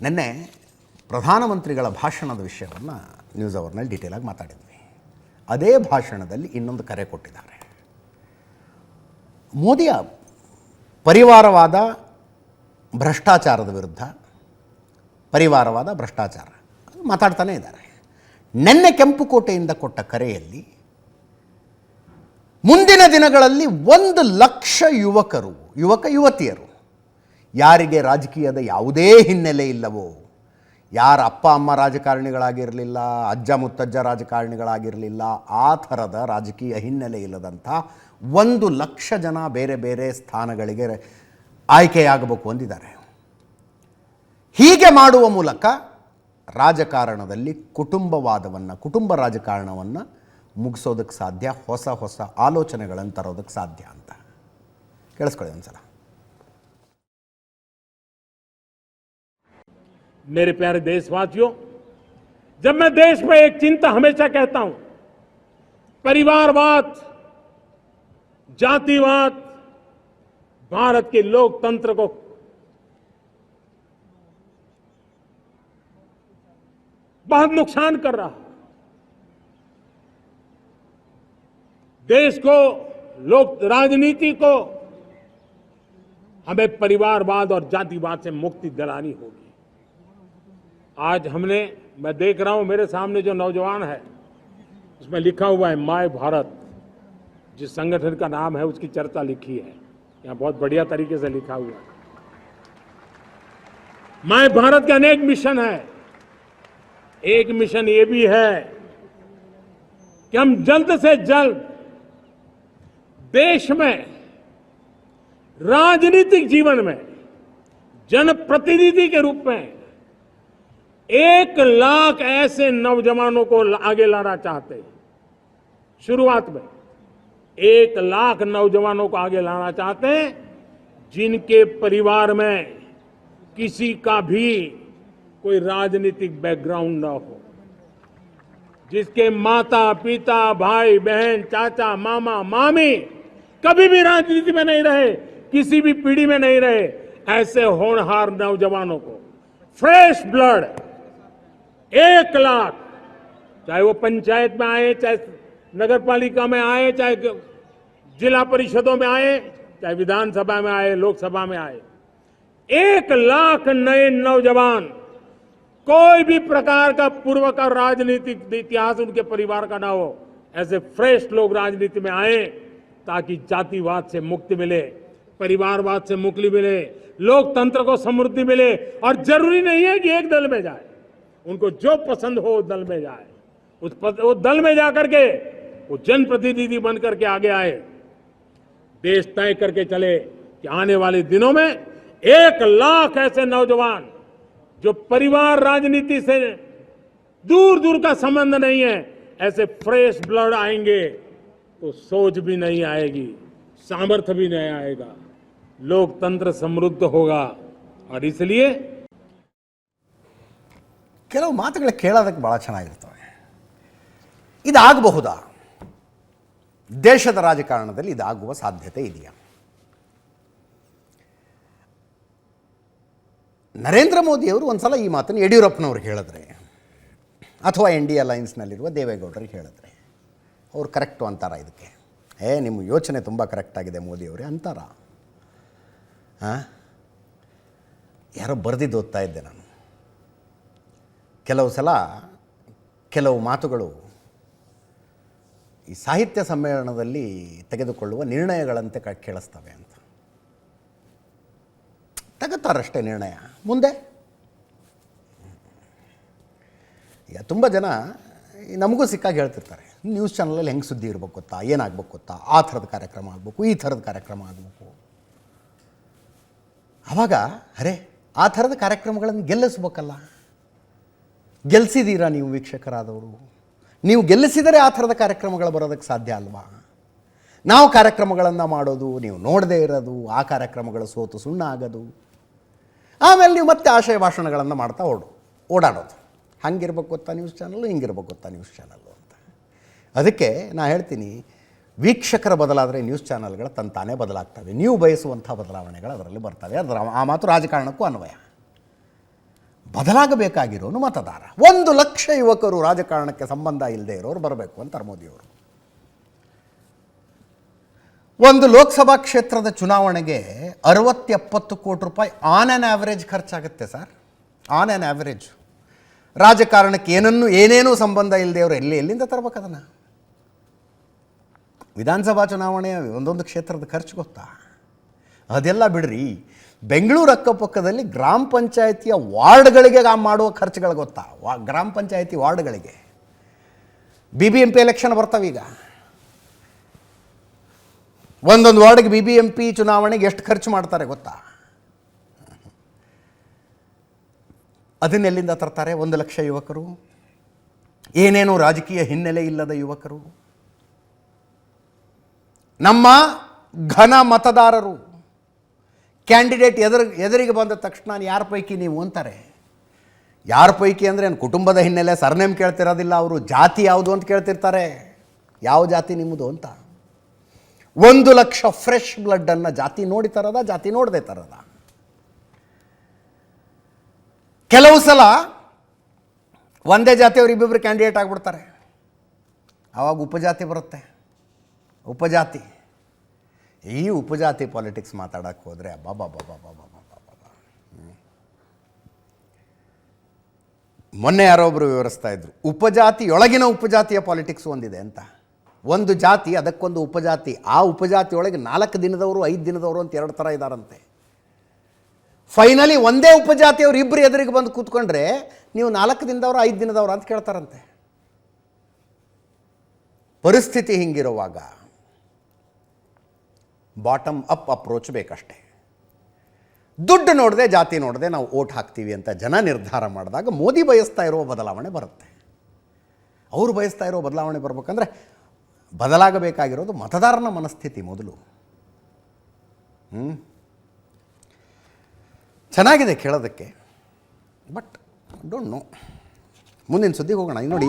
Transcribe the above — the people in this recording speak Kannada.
ನಿನ್ನೆ ಪ್ರಧಾನಮಂತ್ರಿಗಳ ಭಾಷಣದ ವಿಷಯವನ್ನು ನ್ಯೂಸ್ ಅವರ್ನಲ್ಲಿ ಡೀಟೇಲಾಗಿ ಮಾತಾಡಿದ್ವಿ. ಅದೇ ಭಾಷಣದಲ್ಲಿ ಇನ್ನೊಂದು ಕರೆ ಕೊಟ್ಟಿದ್ದಾರೆ. ಮೋದಿಯ ಪರಿವಾರವಾದ ಭ್ರಷ್ಟಾಚಾರದ ವಿರುದ್ಧ, ಪರಿವಾರವಾದ ಭ್ರಷ್ಟಾಚಾರ ಮಾತಾಡ್ತಾನೇ ಇದ್ದಾರೆ. ನಿನ್ನೆ ಕೆಂಪುಕೋಟೆಯಿಂದ ಕೊಟ್ಟ ಕರೆಯಲ್ಲಿ ಮುಂದಿನ ದಿನಗಳಲ್ಲಿ ಒಂದು ಲಕ್ಷ ಯುವಕರು, ಯುವಕ ಯುವತಿಯರು ಯಾರಿಗೆ ರಾಜಕೀಯದ ಯಾವುದೇ ಹಿನ್ನೆಲೆ ಇಲ್ಲವೋ, ಯಾರ ಅಪ್ಪ ಅಮ್ಮ ರಾಜಕಾರಣಿಗಳಾಗಿರಲಿಲ್ಲ, ಅಜ್ಜ ಮುತ್ತಜ್ಜ ರಾಜಕಾರಣಿಗಳಾಗಿರಲಿಲ್ಲ, ಆ ಥರದ ರಾಜಕೀಯ ಹಿನ್ನೆಲೆ ಇಲ್ಲದಂಥ ಒಂದು ಲಕ್ಷ ಜನ ಬೇರೆ ಬೇರೆ ಸ್ಥಾನಗಳಿಗೆ ಆಯ್ಕೆಯಾಗಬೇಕು ಅಂದಿದ್ದಾರೆ. ಹೀಗೆ ಮಾಡುವ ಮೂಲಕ ರಾಜಕಾರಣದಲ್ಲಿ ಕುಟುಂಬವಾದವನ್ನು, ಕುಟುಂಬ ರಾಜಕಾರಣವನ್ನು ಮುಗಿಸೋದಕ್ಕೆ ಸಾಧ್ಯ, ಹೊಸ ಹೊಸ ಆಲೋಚನೆಗಳನ್ನು ತರೋದಕ್ಕೆ ಸಾಧ್ಯ ಅಂತ. ಕೇಳಿಸ್ಕೊಳ್ಳಿ ಒಂದ್ಸಲ. मेरे प्यारे देशवासियों, जब मैं देश में एक चिंता हमेशा कहता हूँ, परिवारवाद, जातिवाद, भारत के लोकतंत्र को बहुत नुकसान कर रहा है। देश को, लोक, राजनीति को हमें परिवारवाद और जातिवाद से मुक्ति दिलानी होगी। आज हमने, मैं देख रहा हूँ मेरे सामने जो नौजवान है, उसमें लिखा हुआ है, माय भारत, जिस संगठन का नाम है, उसकी चर्चा लिखी है। यहाँ बहुत बढ़िया तरीके से लिखा हुआ है। माय भारत के अनेक मिशन है। एक मिशन ये भी है कि हम जल्द से जल्द देश में, राजनीतिक जीवन में, जनप्रतिनिधि के रूप में एक लाख ऐसे नौजवानों को आगे लाना चाहते हैं। शुरुआत में एक लाख नौजवानों को आगे लाना चाहते हैं, जिनके परिवार में किसी का भी कोई राजनीतिक बैकग्राउंड न हो। जिसके माता, पिता, भाई, बहन, चाचा, मामा, मामी कभी भी राजनीति में नहीं रहे, किसी भी पीढ़ी में नहीं रहे, ऐसे होनहार नौजवानों को। Fresh blood. एक लाख। चाहे वो पंचायत में आए, चाहे नगर पालिका में आए, चाहे जिला परिषदों में आए, चाहे विधानसभा में आए, लोकसभा में आए। एक लाख नए नौजवान, कोई भी प्रकार का पूर्व का राजनीतिक इतिहास उनके परिवार का ना हो, ऐसे फ्रेश लोग राजनीति में आए, ताकि जातिवाद से मुक्ति मिले, परिवारवाद से मुक्ति मिले, लोकतंत्र को समृद्धि मिले, और ज़रूरी नहीं है कि एक दल में जाए। उनको जो पसंद हो दल में जाए। उस पस, उस दल में जाकर के वो जनप्रतिनिधि बन करके आगे आए। देश तय करके चले कि आने वाले दिनों में एक लाख ऐसे नौजवान जो परिवार राजनीति से दूर दूर का संबंध नहीं है ऐसे फ्रेश ब्लड आएँगे तो सोच भी नहीं आएगी सामर्थ्य भी नहीं आएगा। लोकतंत्र समृद्ध होगा और इसलिए ಕೆಲವು ಮಾತುಗಳು ಕೇಳೋದಕ್ಕೆ ಭಾಳ ಚೆನ್ನಾಗಿರ್ತವೆ. ಇದಾಗಬಹುದಾ? ದೇಶದ ರಾಜಕಾರಣದಲ್ಲಿ ಇದಾಗುವ ಸಾಧ್ಯತೆ ಇದೆಯಾ? ನರೇಂದ್ರ ಮೋದಿಯವರು ಒಂದು ಸಲ ಈ ಮಾತನ್ನು ಯಡಿಯೂರಪ್ಪನವ್ರಿಗೆ ಹೇಳಿದ್ರೆ, ಅಥವಾ ಎನ್ ಡಿ ಅಲೈನ್ಸ್ನಲ್ಲಿರುವ ದೇವೇಗೌಡರಿಗೆ ಹೇಳಿದ್ರೆ, ಅವ್ರು ಕರೆಕ್ಟು ಅಂತಾರ ಇದಕ್ಕೆ? ಏ, ನಿಮ್ಮ ಯೋಚನೆ ತುಂಬ ಕರೆಕ್ಟಾಗಿದೆ ಮೋದಿಯವರೇ ಅಂತಾರ? ಹಾಂ ಯಾರೋ ಬರೆದಿದ್ದು ಓದ್ತಾ ಇದ್ದೆ ನಾನು. ಕೆಲವು ಸಲ ಕೆಲವು ಮಾತುಗಳು ಈ ಸಾಹಿತ್ಯ ಸಮ್ಮೇಳನದಲ್ಲಿ ತೆಗೆದುಕೊಳ್ಳುವ ನಿರ್ಣಯಗಳಂತೆ ಕೇಳಿಸ್ತವೆ ಅಂತ. ತಗೋತಾರಷ್ಟೇ ನಿರ್ಣಯ. ಮುಂದೆ? ಈಗ ತುಂಬ ಜನ ನಮಗೂ ಸಿಕ್ಕಾಗಿ ಹೇಳ್ತಿರ್ತಾರೆ. ನ್ಯೂಸ್ ಚಾನಲಲ್ಲಿ ಹೆಂಗೆ ಸುದ್ದಿ ಇರ್ಬೇಕು ಗೊತ್ತಾ? ಏನಾಗ್ಬೇಕು ಗೊತ್ತಾ? ಆ ಥರದ ಕಾರ್ಯಕ್ರಮ ಆಗಬೇಕು, ಈ ಥರದ ಕಾರ್ಯಕ್ರಮ ಆಗಬೇಕು. ಆವಾಗ, ಅರೆ, ಆ ಥರದ ಕಾರ್ಯಕ್ರಮಗಳನ್ನು ಗೆಲ್ಲಿಸ್ಬೇಕಲ್ಲ. ಗೆಲ್ಲಿಸಿದ್ದೀರಾ ನೀವು ವೀಕ್ಷಕರಾದವರು? ನೀವು ಗೆಲ್ಲಿಸಿದರೆ ಆ ಥರದ ಕಾರ್ಯಕ್ರಮಗಳು ಬರೋದಕ್ಕೆ ಸಾಧ್ಯ ಅಲ್ವಾ? ನಾವು ಕಾರ್ಯಕ್ರಮಗಳನ್ನು ಮಾಡೋದು, ನೀವು ನೋಡದೇ ಇರೋದು, ಆ ಕಾರ್ಯಕ್ರಮಗಳು ಸೋತು ಸುಣ್ಣ ಆಗೋದು ಆಮೇಲೆ ನೀವು ಮತ್ತೆ ಆಶಯ ಭಾಷಣಗಳನ್ನು ಮಾಡ್ತಾ ಓಡು, ಓಡಾಡೋದು. ಹಂಗಿರ್ಬೇಕು ಗೊತ್ತಾ ನ್ಯೂಸ್ ಚಾನಲ್ಲು ಹಿಂಗಿರ್ಬೇಕು ಗೊತ್ತಾ ನ್ಯೂಸ್ ಚಾನಲ್ಲು ಅಂತ. ಅದಕ್ಕೆ ನಾ ಹೇಳ್ತೀನಿ, ವೀಕ್ಷಕರ ಬದಲಾದರೆ ನ್ಯೂಸ್ ಚಾನಲ್ಗಳು ತಂತಾನೇ ಬದಲಾಗ್ತವೆ. ನೀವು ಬಯಸುವಂಥ ಬದಲಾವಣೆಗಳು ಅದರಲ್ಲಿ ಬರ್ತವೆ. ಅದರ ಆ ಮಾತು ರಾಜಕಾರಣಕ್ಕೂ ಅನ್ವಯ. ಬದಲಾಗಬೇಕಾಗಿರೋನು ಮತದಾರ. ಒಂದು ಲಕ್ಷ ಯುವಕರು ರಾಜಕಾರಣಕ್ಕೆ ಸಂಬಂಧ ಇಲ್ಲದೆ ಇರೋರು ಬರಬೇಕು ಅಂತಾರೆ ಮೋದಿಯವರು ಒಂದು ಲೋಕಸಭಾ ಕ್ಷೇತ್ರದ ಚುನಾವಣೆಗೆ ಅರವತ್ತೆಪ್ಪತ್ತು ಕೋಟಿ ರೂಪಾಯಿ ಆನ್ ಆ್ಯನ್ ಆ್ಯಾವ್ರೇಜ್ ಖರ್ಚಾಗುತ್ತೆ ಸರ್. ಆನ್ ಆ್ಯನ್ ಆ್ಯಾವ್ರೇಜ್ ರಾಜಕಾರಣಕ್ಕೆ ಏನನ್ನು, ಏನೇನೂ ಸಂಬಂಧ ಇಲ್ಲದೆ ಅವರು ಎಲ್ಲಿ, ಎಲ್ಲಿಂದ ತರಬೇಕದನ್ನು? ವಿಧಾನಸಭಾ ಚುನಾವಣೆಯ ಒಂದೊಂದು ಕ್ಷೇತ್ರದ ಖರ್ಚು ಗೊತ್ತಾ? ಅದೆಲ್ಲ ಬಿಡ್ರಿ. ಬೆಂಗಳೂರು ಅಕ್ಕಪಕ್ಕದಲ್ಲಿ ಗ್ರಾಮ ಪಂಚಾಯತಿಯ ವಾರ್ಡ್ಗಳಿಗೆ ಆ ಮಾಡುವ ಖರ್ಚುಗಳು ಗೊತ್ತಾ? ವಾ, ಗ್ರಾಮ ಪಂಚಾಯತಿ ವಾರ್ಡ್ಗಳಿಗೆ. B B M P election ಬರ್ತಾವೀಗ ಒಂದೊಂದು ವಾರ್ಡ್ಗೆ ಬಿ ಬಿ ಎಂ ಪಿ ಚುನಾವಣೆಗೆ ಎಷ್ಟು ಖರ್ಚು ಮಾಡ್ತಾರೆ ಗೊತ್ತಾ? ಅದನ್ನೆಲ್ಲಿಂದ ತರ್ತಾರೆ? ಒಂದು ಲಕ್ಷ ಯುವಕರು. ಏನೇನು ರಾಜಕೀಯ ಹಿನ್ನೆಲೆ ಇಲ್ಲದ ಯುವಕರು. ನಮ್ಮ ಘನ ಮತದಾರರು. ಕ್ಯಾಂಡಿಡೇಟ್ ಎದುರು, ಎದುರಿಗೆ ಬಂದ ತಕ್ಷಣ ಯಾರ ಪೈಕಿ ನೀವು ಅಂತಾರೆ? ಯಾರ ಪೈಕಿ ಅಂದರೆ ಏನು ಕುಟುಂಬದ ಹಿನ್ನೆಲೆ ಸರ್ನೇಮ್ ಕೇಳ್ತಿರೋದಿಲ್ಲ ಅವರು, ಜಾತಿ ಯಾವುದು ಅಂತ ಕೇಳ್ತಿರ್ತಾರೆ. ಯಾವ ಜಾತಿ ನಿಮ್ಮದು ಅಂತ? ಒಂದು ಲಕ್ಷ ಫ್ರೆಶ್ ಬ್ಲಡ್ಡನ್ನು ಜಾತಿ ನೋಡಿ ತರದ, ಜಾತಿ ನೋಡದೆ ತರದ? ಕೆಲವು ಸಲ ಒಂದೇ ಜಾತಿಯವರು ಇಬ್ಬಿಬ್ಬರು ಕ್ಯಾಂಡಿಡೇಟ್ ಆಗಿಬಿಡ್ತಾರೆ. ಆವಾಗ ಉಪಜಾತಿ ಬರುತ್ತೆ. ಉಪಜಾತಿ. ಈ ಉಪಜಾತಿ ಪಾಲಿಟಿಕ್ಸ್ ಮಾತಾಡಕ್ಕೆ ಹೋದರೆ ಬಾಬಾ ಬಾಬಾ ಬಾಬಾ ಬಾಬಾ ಮೊನ್ನೆ ಯಾರೊಬ್ಬರು ವಿವರಿಸ್ತಾ ಇದ್ರು, ಉಪಜಾತಿಯೊಳಗಿನ ಉಪಜಾತಿಯ ಪಾಲಿಟಿಕ್ಸ್ ಒಂದಿದೆ ಅಂತ. ಒಂದು ಜಾತಿ, ಅದಕ್ಕೊಂದು ಉಪಜಾತಿ, ಆ ಉಪಜಾತಿಯೊಳಗೆ ನಾಲ್ಕು ದಿನದವರು, ಐದು ದಿನದವರು ಅಂತ ಎರಡು ಥರ ಇದ್ದಾರಂತೆ ಫೈನಲಿ ಒಂದೇ ಉಪಜಾತಿಯವರು ಇಬ್ಬರು ಎದುರಿಗೆ ಬಂದು ಕೂತ್ಕೊಂಡ್ರೆ ನೀವು ನಾಲ್ಕು ದಿನದವರು, ಐದು ದಿನದವರು ಅಂತ ಕೇಳ್ತಾರಂತೆ. ಪರಿಸ್ಥಿತಿ ಹಿಂಗಿರುವಾಗ ಬಾಟಮ್ ಅಪ್ ಅಪ್ರೋಚ್ ಬೇಕಷ್ಟೇ. ದುಡ್ಡು ನೋಡದೆ, ಜಾತಿ ನೋಡದೆ ನಾವು ಓಟ್ ಹಾಕ್ತೀವಿ ಅಂತ ಜನ ನಿರ್ಧಾರ ಮಾಡಿದಾಗ ಮೋದಿ ಬಯಸ್ತಾ ಇರೋ ಬದಲಾವಣೆ ಬರುತ್ತೆ. ಅವರು ಬಯಸ್ತಾ ಇರೋ ಬದಲಾವಣೆ ಬರಬೇಕಂದ್ರೆ ಬದಲಾಗಬೇಕಾಗಿರೋದು ಮತದಾರನ ಮನಸ್ಥಿತಿ ಮೊದಲು. ಹ್ಞೂ ಚೆನ್ನಾಗಿದೆ ಕೇಳೋದಕ್ಕೆ, ಬಟ್ ಡೋಂಟ್ ನೋ ಮುಂದಿನ ಸುದ್ದಿಗೆ ಹೋಗೋಣ. ನೋಡಿ.